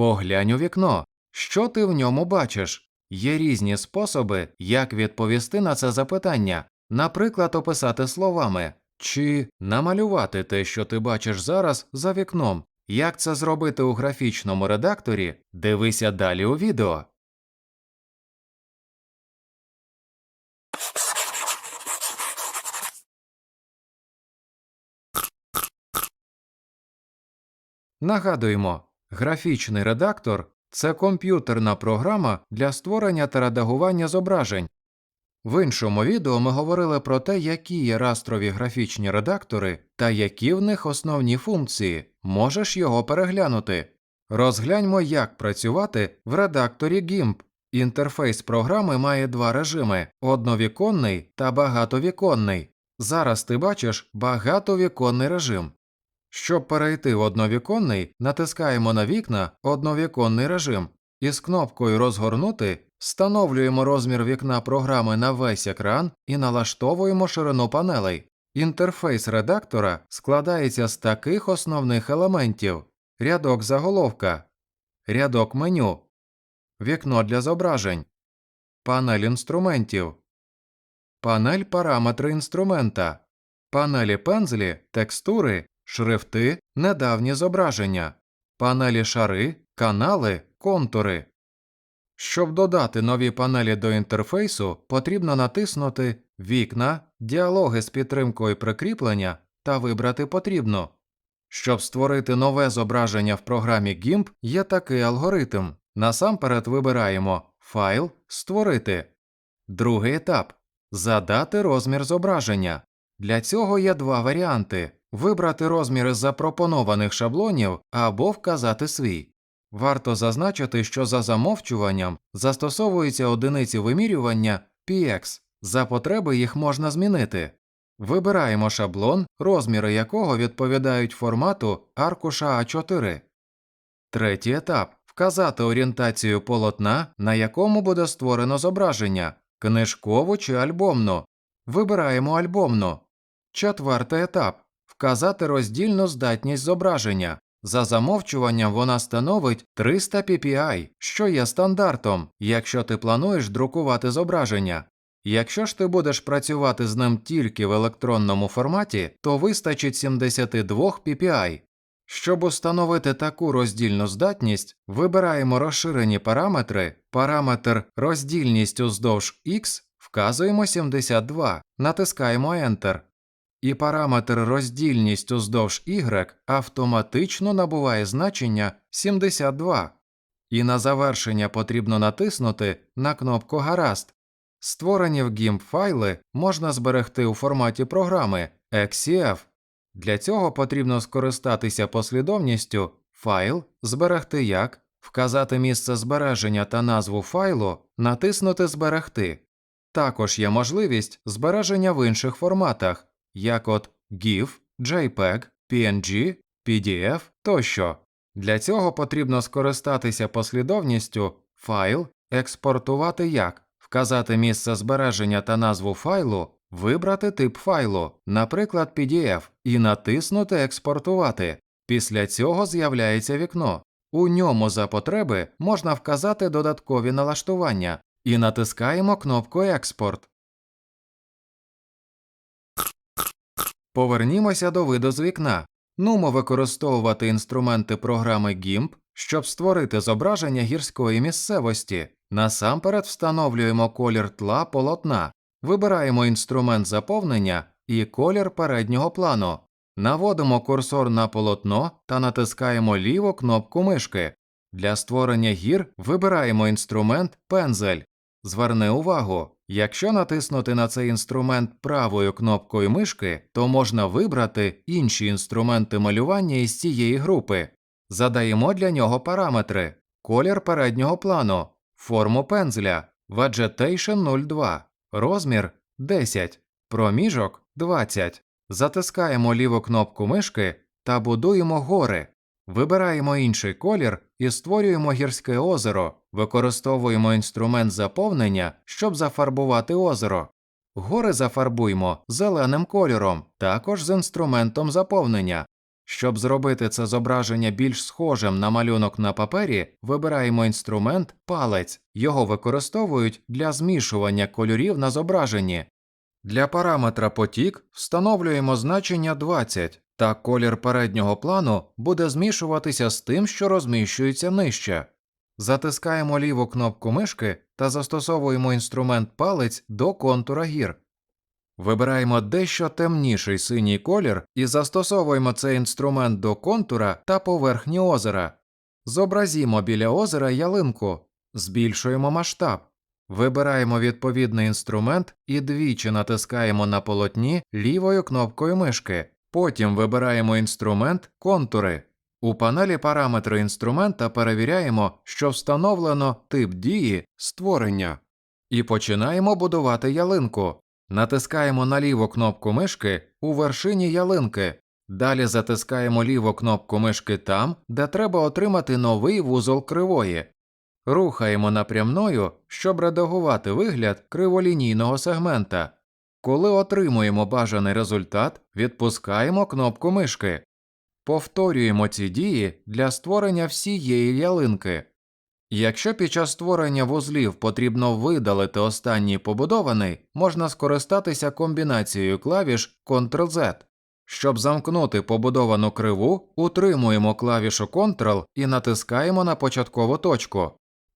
Поглянь у вікно. Що ти в ньому бачиш? Є різні способи, як відповісти на це запитання, наприклад, описати словами чи намалювати те, що ти бачиш зараз за вікном. Як це зробити у графічному редакторі? Дивися далі у відео. Нагадуємо, графічний редактор це комп'ютерна програма для створення та редагування зображень. В іншому відео ми говорили про те, які є растрові графічні редактори та які в них основні функції. Можеш його переглянути. Розгляньмо, як працювати в редакторі GIMP. Інтерфейс програми має два режими одновіконний та багатовіконний. Зараз ти бачиш багатовіконний режим. Щоб перейти в одновіконний, натискаємо на вікна одновіконний режим і з кнопкою Розгорнути встановлюємо розмір вікна програми на весь екран і налаштовуємо ширину панелей. Інтерфейс редактора складається з таких основних елементів: рядок заголовка, рядок меню, вікно для зображень, панель інструментів, панель параметри інструмента, панелі пензлі, текстури, шрифти, недавні зображення, панелі шари, канали, контури. Щоб додати нові панелі до інтерфейсу, потрібно натиснути Вікна, діалоги з підтримкою прикріплення та вибрати потрібно. Щоб створити нове зображення в програмі GIMP, є такий алгоритм. Насамперед вибираємо Файл Створити. Другий етап Задати розмір зображення. Для цього є два варіанти вибрати розміри запропонованих шаблонів або вказати свій. Варто зазначити, що за замовчуванням застосовуються одиниці вимірювання px, за потреби їх можна змінити. Вибираємо шаблон, розміри якого відповідають формату аркуша А4. Третій етап вказати орієнтацію полотна, на якому буде створено зображення книжкову чи альбомну. Вибираємо альбомну. Четвертий етап вказати роздільну здатність зображення. За замовчуванням вона становить 300 ppi, що є стандартом, якщо ти плануєш друкувати зображення. Якщо ж ти будеш працювати з ним тільки в електронному форматі, то вистачить 72 ppi. Щоб установити таку роздільну здатність, вибираємо розширені параметри, параметр роздільність уздовж x вказуємо 72, натискаємо Enter і параметр роздільність уздовж y автоматично набуває значення 72. І на завершення потрібно натиснути на кнопку Гаразд. Створені в GIMP файли можна зберегти у форматі програми XCF. Для цього потрібно скористатися послідовністю Файл, зберегти як, вказати місце збереження та назву файлу, натиснути Зберегти. Також є можливість збереження в інших форматах, як от GIF, JPEG, PNG, PDF тощо. Для цього потрібно скористатися послідовністю файл, експортувати як, вказати місце збереження та назву файлу, вибрати тип файлу, наприклад, PDF, і натиснути Експортувати. Після цього з'являється вікно. У ньому за потреби можна вказати додаткові налаштування і натискаємо кнопку Експорт. Повернімося до виду з вікна. Нумо використовувати інструменти програми GIMP, щоб створити зображення гірської місцевості. Насамперед встановлюємо колір тла полотна, вибираємо інструмент заповнення і колір переднього плану, наводимо курсор на полотно та натискаємо ліву кнопку мишки. Для створення гір вибираємо інструмент пензель. Зверни увагу, якщо натиснути на цей інструмент правою кнопкою мишки, то можна вибрати інші інструменти малювання із цієї групи. Задаємо для нього параметри: колір переднього плану, форму пензля, Vegetation 02, розмір 10, проміжок 20. Затискаємо ліву кнопку мишки та будуємо гори. Вибираємо інший колір і створюємо гірське озеро, використовуємо інструмент заповнення, щоб зафарбувати озеро. Гори зафарбуємо зеленим кольором, також з інструментом заповнення. Щоб зробити це зображення більш схожим на малюнок на папері, вибираємо інструмент палець. Його використовують для змішування кольорів на зображенні. Для параметра потік встановлюємо значення 20, та колір переднього плану буде змішуватися з тим, що розміщується нижче. Затискаємо ліву кнопку мишки та застосовуємо інструмент палець до контура гір. Вибираємо дещо темніший синій колір і застосовуємо цей інструмент до контура та поверхні озера. Зобразімо біля озера ялинку, збільшуємо масштаб. Вибираємо відповідний інструмент і двічі натискаємо на полотні лівою кнопкою мишки. Потім вибираємо інструмент контури. У панелі параметри інструмента перевіряємо, що встановлено тип дії створення. І починаємо будувати ялинку. Натискаємо на ліву кнопку мишки у вершині ялинки. Далі затискаємо ліву кнопку мишки там, де треба отримати новий вузол кривої. Рухаємо напрямною, щоб редагувати вигляд криволінійного сегмента. Коли отримуємо бажаний результат, відпускаємо кнопку мишки. Повторюємо ці дії для створення всієї ялинки. Якщо під час створення вузлів потрібно видалити останній побудований, можна скористатися комбінацією клавіш Ctrl-Z. Щоб замкнути побудовану криву, утримуємо клавішу Ctrl і натискаємо на початкову точку.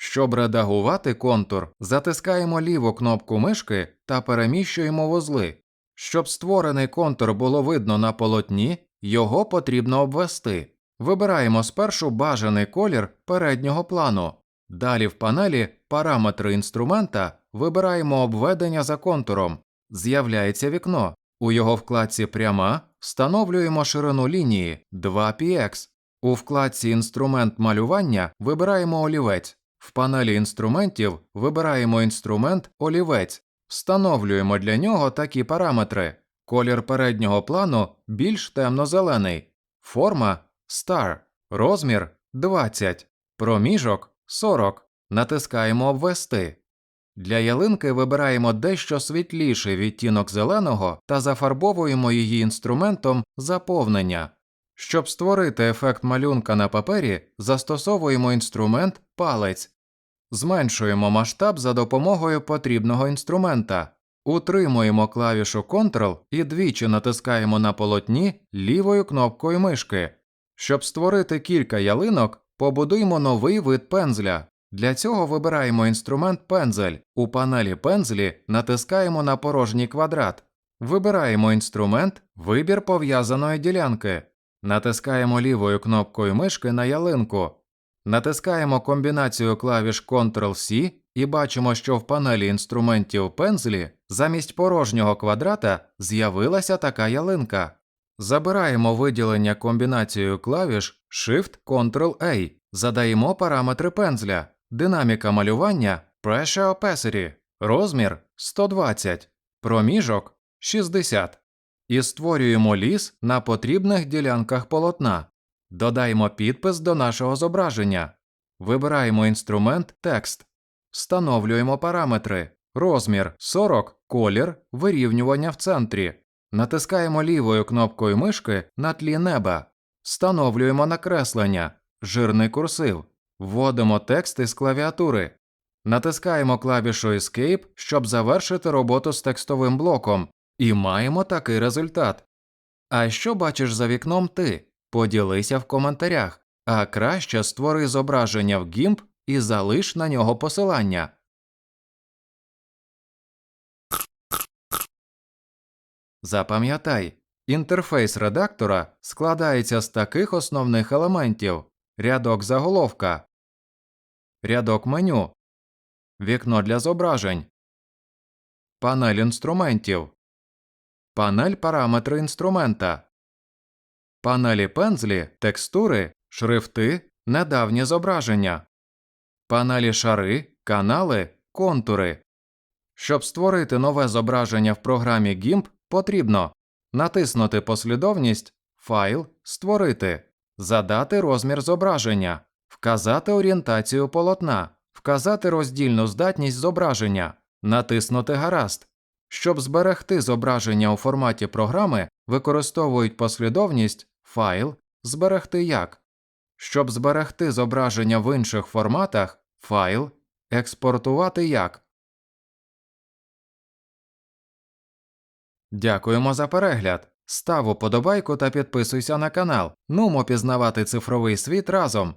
Щоб редагувати контур, затискаємо ліву кнопку мишки та переміщуємо вузли. Щоб створений контур було видно на полотні, його потрібно обвести. Вибираємо спершу бажаний колір переднього плану. Далі в панелі Параметри інструмента вибираємо обведення за контуром. З'являється вікно. У його вкладці Пряма встановлюємо ширину лінії 2px. У вкладці Інструмент малювання вибираємо олівець. В панелі інструментів вибираємо інструмент олівець. Встановлюємо для нього такі параметри. Колір переднього плану більш темно-зелений, форма Star, розмір 20, проміжок 40. Натискаємо Обвести. Для ялинки вибираємо дещо світліший відтінок зеленого та зафарбовуємо її інструментом заповнення. Щоб створити ефект малюнка на папері, застосовуємо інструмент палець. Зменшуємо масштаб за допомогою потрібного інструмента. Утримуємо клавішу Ctrl і двічі натискаємо на полотні лівою кнопкою мишки. Щоб створити кілька ялинок, побудуємо новий вид пензля. Для цього вибираємо інструмент пензель. У панелі пензлі натискаємо на порожній квадрат. Вибираємо інструмент Вибір пов'язаної ділянки. Натискаємо лівою кнопкою мишки на ялинку. Натискаємо комбінацію клавіш Ctrl-C і бачимо, що в панелі інструментів пензлі замість порожнього квадрата з'явилася така ялинка. Забираємо виділення комбінацією клавіш Shift-Ctrl-A, задаємо параметри пензля, динаміка малювання Pressure Opacity, розмір 120, проміжок 60 і створюємо ліс на потрібних ділянках полотна. Додаємо підпис до нашого зображення. Вибираємо інструмент Текст. Встановлюємо параметри. Розмір 40, колір, вирівнювання в центрі. Натискаємо лівою кнопкою мишки на тлі неба. Встановлюємо накреслення. Жирний курсив. Вводимо текст із клавіатури. Натискаємо клавішу Escape, щоб завершити роботу з текстовим блоком. І маємо такий результат. А що бачиш за вікном ти? Поділися в коментарях, а краще створи зображення в GIMP і залиш на нього посилання. Запам'ятай, інтерфейс редактора складається з таких основних елементів: рядок заголовка, рядок меню, вікно для зображень, панель інструментів, панель параметри інструмента, панелі пензлі, текстури, шрифти, недавні зображення, панелі шари, канали, контури. Щоб створити нове зображення в програмі GIMP, потрібно натиснути послідовність Файл, Створити, задати розмір зображення, вказати орієнтацію полотна, вказати роздільну здатність зображення, натиснути Гаразд. Щоб зберегти зображення у форматі програми, використовують послідовність файл, зберегти як. Щоб зберегти зображення в інших форматах, файл, експортувати як. Дякуємо за перегляд. Став уподобайку та підписуйся на канал. Нумо пізнавати цифровий світ разом.